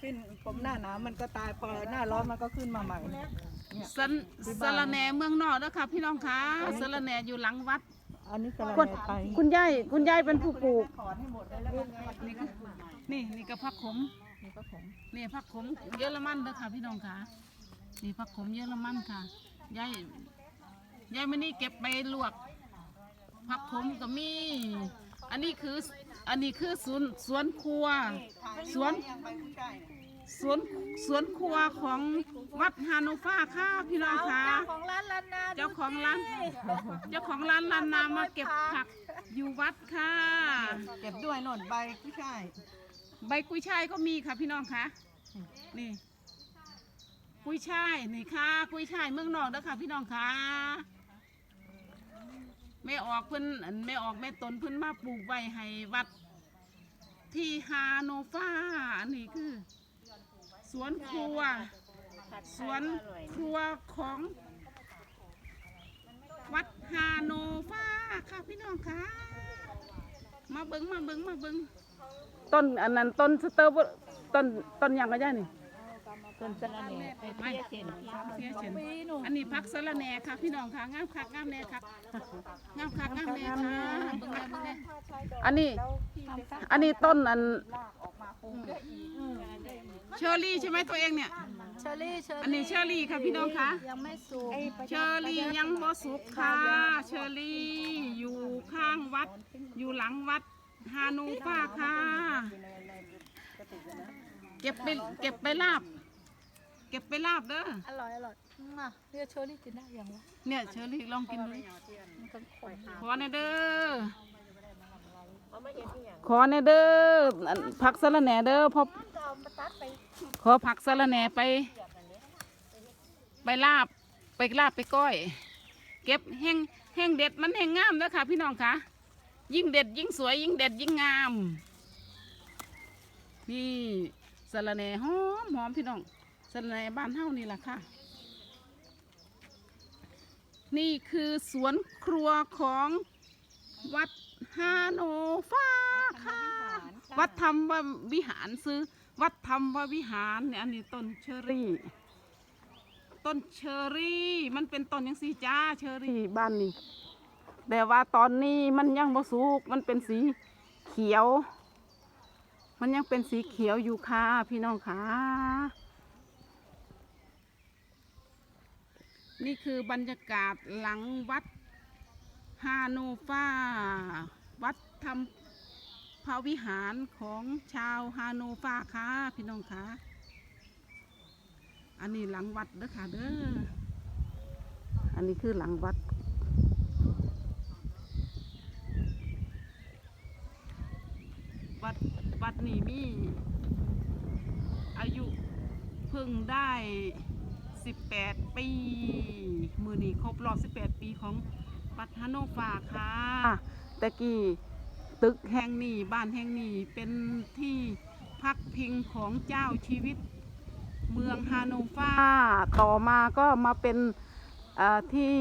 ขึ้นผมหน้าหนาวมันก็ตายพอหน้าร้อนมันก็ขึ้นมาใหม่สันสะระแหน่เมืองนอกนะคะพี่น้องคะสะระแหน่อยู่หลังวัด อันนี้กระคุณแหน่ไทยคุณยายคุณยายเป็นผู้ปลูก ถอนให้หมดเลยแล้วมันนี่ก็นี่นี่ก็ผักขม นี่ก็ผมนี่ผักขมเยอรมันเด้อค่ะพี่น้องค่ะนี่ผักขมเยอรมันค่ะยายยายไม่นี่เก็บไปลวกผักขมก็มี อันนี้คือ อันนี้คือสวนสวนครัว สวนยังไปผู้ชายเนี่ยสวนสวนครัวของวัดฮานูฟ้าค่ะพี่น้องค่ะของร้านลานนาเจ้าของร้านเจ้าของร้านลานนามาเก็บผักอยู่วัดค่ะ เก็บด้วยโน่นใบผู้ชายใบกุ้ยช่ายก็มีค่ะพี่น้องค่ะนี่กุ้ยช่ายนี่ค่ะ กุ้ยช่ายเมืองนอกเด้อค่ะพี่น้องค่ะ ไม่ออกเพิ่นอันไม่ออกแม่ตนเพิ่นมาปลูกไว้ให้วัด ที่ฮาโนฟาอันนี้คือ สวนครัว สวนครัวของ วัดฮาโนฟาค่ะพี่น้องค่ะ มาเบิ้งมาเบิ้งมาเบิ้งต้นอันนั้นต้นสเตอร์บอร์ต้นต้นหยังก็ได้นี่ ต้นสะระแหน่ไปไม่เที่ยวเห็นเสียเฉินอันนี้พักสะระแหน่ค่ะพี่น้องค่ะงามคักงามแน่คักงามคักงามแน่ค่ะเบิ้งแน่เบิ้งแน่อันนี้ อันนี้ต้นอันเชอรี่ใช่ไหมตัวเองเนี่ย เชอรี่เชอรี่อันนี้เชอรี่ค่ะพี่น้องค่ะ ยังไม่สุกเชอรี่ยังบ่สุกค่ะ เชอรี่อยู่ข้างวัด อยู่หลังวัดฮานูฟ้าค่ะ เก็บไปเก็บไปลาบ เก็บไปลาบเด้อ อร่อยอร่อยมาเรียกเชอรี่กินได้ยังวะเนี่ยเชอรี่ลองกินดูมันก็ขมขอในอยเด้อ ขอในอยเด้ออันผักสะระแหน่เด้อพอขอผักสะระแหน่ไป ไปลาบ ไปลาบไปก้อย เก็บแห้งแห้งเด็ดมันแห้งงามเด้อค่ะ พี่น้องค่ะ ยิ่งเด็ดยิ่งสวยยิ่งเด็ดยิ่งงาม นี่สะระแหน่หอมหอมพี่น้อง สะระแหน่บ้านเฮานี่แหละค่ะ นี่คือสวนครัวของวัดฮาโนฟาค่ะ วัดธรรมวิหารซื้อ วัดธรรมวิหารเนี่ยอันนี้ต้นเชอรี่ ต้นเชอรี่ มันเป็นต้นยังสีจ้าเชอรี่บ้านนี้แต่ว่าตอนนี้มันยังบ่สุก มันเป็นสีเขียว มันยังเป็นสีเขียวอยู่ค่ะพี่น้องค่ะ นี่คือบรรยากาศหลังวัดฮาโนฟาวัดธรรมพระวิหารของชาวฮาโนฟาค่ะพี่น้องค่ะอันนี้หลังวัดเด้อค่ะเด้ออันนี้คือหลังวัด วัดวัดนี้มีอายุเพิ่งได้ สิบแปดปี มือนี้ครบรอบสิบแปดปีของวัดฮานโนฟาค่ะแต่กี้ตึกแห่งนี้บ้านแห่งนี้เป็นที่พักพิงของเจ้าชีวิตเมืองฮาโนฟาต่อมาก็มาเป็นเอ่อที่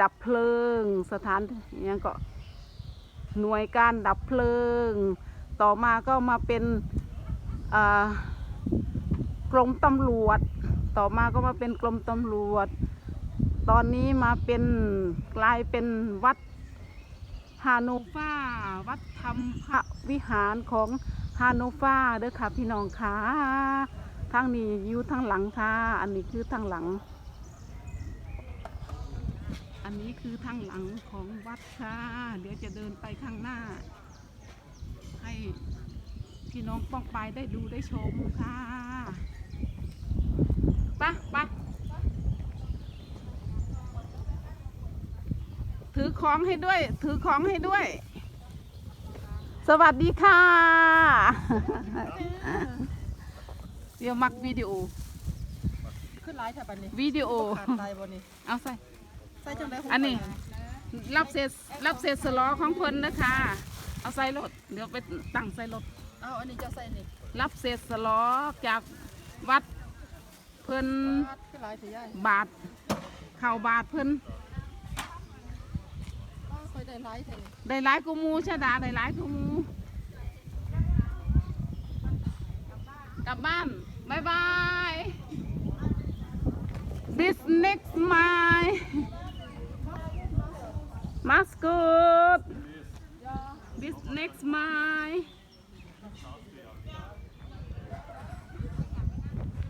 ดับเพลิงสถานอิหยังก็หน่วยการดับเพลิง ต่อมาก็มาเป็นเอ่อกรมตำรวจ ต่อมาก็มาเป็นกรมตำรวจ ตอนนี้มาเป็นกลายเป็นวัดฮาโนฟาวัดธรรมพระวิหารของฮาโนฟาเด้อค่ะพี่น้องค่ะทางนี้อยู่ทางหลังค่ะ อันนี้คือทางหลัง อันนี้คือทางหลังของวัดค่ะ เดี๋ยวจะเดินไปข้างหน้า ให้พี่น้องป้องไปได้ดูได้ชมค่ะ ปะปะถือของให้ด้วย ถือของให้ด้วย สวัสดีค่ะ เดี๋ยวมักวิดีโอ ขึ้นไลฟ์แถวบันนี้วิดีโอขาดตายบนนี้เอาใส่ ใส่จังได๋อันนี้ รับเศษรับเศษสลอของเพิ่นนะคะ เอาใส่รถ เดี๋ยวไปตั้งใส่รถ เอาอันนี้จะใส่นี่ รับเศษสลอจากวัด เพิ่นขึ้นไลฟ์สิยายบาทเข่าบาทเพิ่นค่อยได้ไลฟ์เถอะได้หลายกูมูชะดาได้หลายกูมูกลับบ้านบายบาย this next mile must good this next mile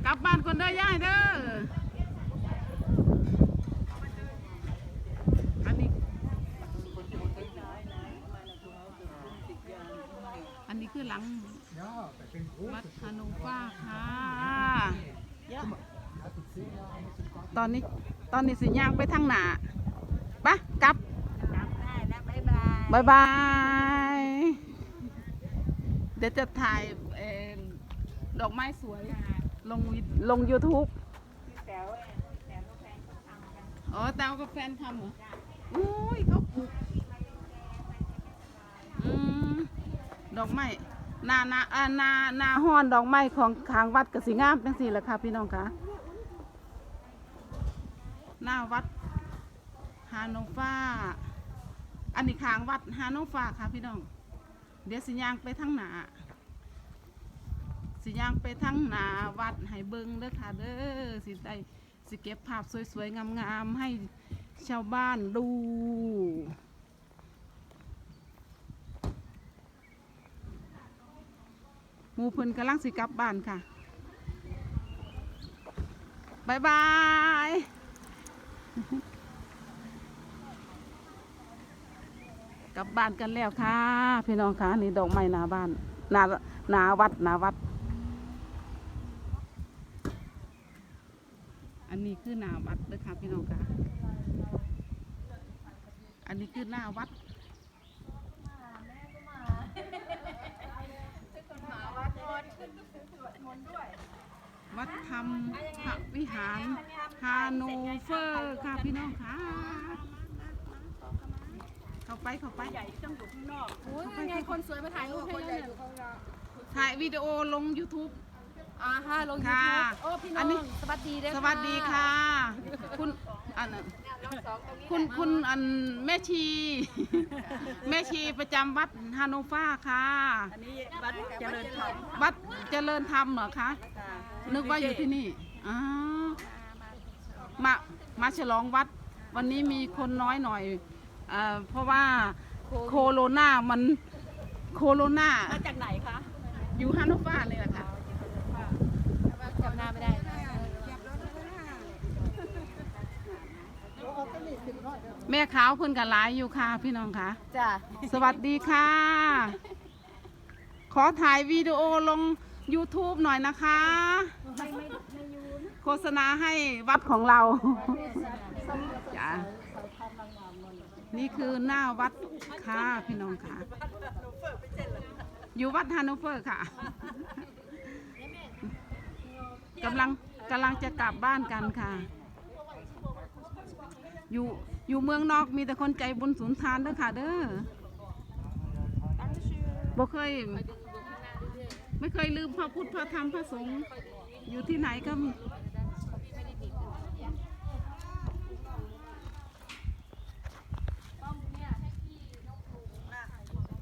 กลับบ้านคนเด้อย่ายเด้อ อันนี้ อันนี้ คือหลังวัดฮานุฟ้าค่ะ ตอนนี้ตอนนี้สิย่างไปทางหนาปะกลับบายบาย เดี๋ยวจะถ่ายเอ่อดอกไม้สวย ลงวิดลง YouTube อ๋อแตวกับแฟนทำเหรอ อุ้ยเขาปลูกอืม ดอกไม้นานาอานานาฮ้อนดอกไม้ของขางวัดกสิงามจังสี่แหละค่ะพี่น้องคะหน้าวัดฮาโนฟ้า อันนี้ขางวัดฮาโนฟ้าค่ะพี่น้อง เดี๋ยวสิยางไปทางหนาสิยางไปทางหนาวัดให้เบิงเด้อค่ะเด้อสิได้สิเก็บภาพสวยๆงามๆให้ชาวบ้านดู มูเพิ่นกำลังสิกลับบ้านค่ะบายบายกลับบ้านกันแล้วค่ะ พี่น้องคะนี่ดอกไม้หนาบ้านหนาหนาวัดหนาวัด อันนี้คือหนาวัดเด้อค่ะพี่น้องคะอันนี้คือหน้าวัด วัดธรรมพระวิหารฮาโนเฟอร์ค่ะพี่น้องค่ะ เข้าไปเข้าไปใหญ่ต้องอยู่ข้างนอกโอ้ยยังไงคนสวยมาถ่ายรูปให้แล้วเนี่ยถ่ายวิดีโอลง YouTube อ่าฮะลงยูค่ะทูบโอ้พี่น้อัอนนี้งสวัสดีด้วยสวัสดีค่ะ คุณอันนั้น คุณคุณอันแม่ชี แม่ชีประจำวัดฮาโนฟาค่ะ อันนี้วัดเจริญธรรมวัดเจริญธรรมเหรอคะนึกว่าอยู่ที่นี่อ๋อมามาฉลองวัด วันนี้มีคนน้อยหน่อยเอ่อเพราะว่าโคโรนามันโคโรนามาจากไหนคะอยู่ฮานุฟาเลยแหละค่ะ จำหน้าไม่ได้นะ แม่ขาวเพิ่นกับหลายอยู่ค่ะพี่น้องค่ะ จ้ะสวัสดีค่ะ ขอถ่ายวิดีโอลง YouTube หน่อยนะคะ โฆษณาให้วัดของเรา จ้ะนี่คือหน้าวัดค่ะพี่น้องค่ะ อยู่วัดฮานโนเฟอร์ค่ะกำลังกำลังจะกลับบ้านกันค่ะ อยู่อยู่เมืองนอกมีแต่คนใจบุญสุนทานเด้อค่ะ เด้อบ่เคย ไม่เคยลืมพระพุทธพระธรรมพระสงฆ์อยู่ที่ไหนก็